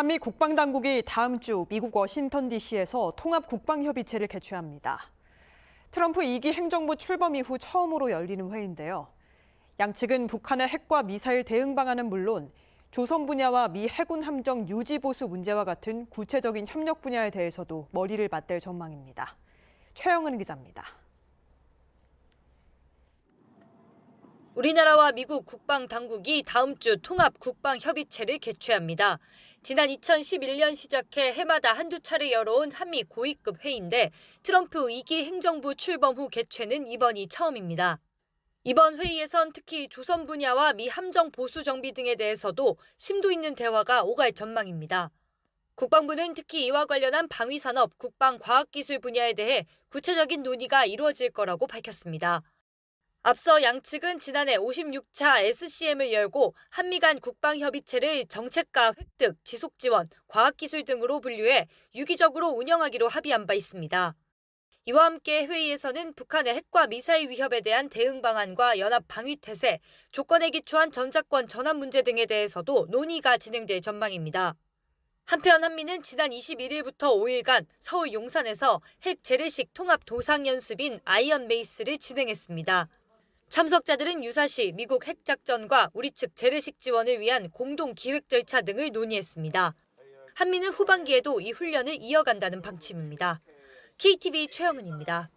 한미 국방당국이 다음 주 미국 워싱턴 DC에서 통합 국방협의체를 개최합니다. 트럼프 2기 행정부 출범 이후 처음으로 열리는 회의인데요. 양측은 북한의 핵과 미사일 대응 방안은 물론 조선 분야와 미 해군 함정 유지 보수 문제와 같은 구체적인 협력 분야에 대해서도 머리를 맞댈 전망입니다. 최영은 기자입니다. 우리나라와 미국 국방 당국이 다음 주 통합 국방 협의체를 개최합니다. 지난 2011년 시작해 해마다 한두 차례 열어온 한미 고위급 회의인데 트럼프 2기 행정부 출범 후 개최는 이번이 처음입니다. 이번 회의에선 특히 조선 분야와 미 함정 보수 정비 등에 대해서도 심도 있는 대화가 오갈 전망입니다. 국방부는 특히 이와 관련한 방위산업, 국방과학기술 분야에 대해 구체적인 논의가 이루어질 거라고 밝혔습니다. 앞서 양측은 지난해 56차 SCM을 열고 한미 간 국방협의체를 정책과 획득, 지속지원, 과학기술 등으로 분류해 유기적으로 운영하기로 합의한 바 있습니다. 이와 함께 회의에서는 북한의 핵과 미사일 위협에 대한 대응 방안과 연합 방위 태세, 조건에 기초한 전자권 전환 문제 등에 대해서도 논의가 진행될 전망입니다. 한편 한미는 지난 21일부터 5일간 서울 용산에서 핵 재래식 통합 도상 연습인 아이언 메이스를 진행했습니다. 참석자들은 유사시 미국 핵작전과 우리 측 재래식 지원을 위한 공동 기획 절차 등을 논의했습니다. 한미는 후반기에도 이 훈련을 이어간다는 방침입니다. KTV 최영은입니다.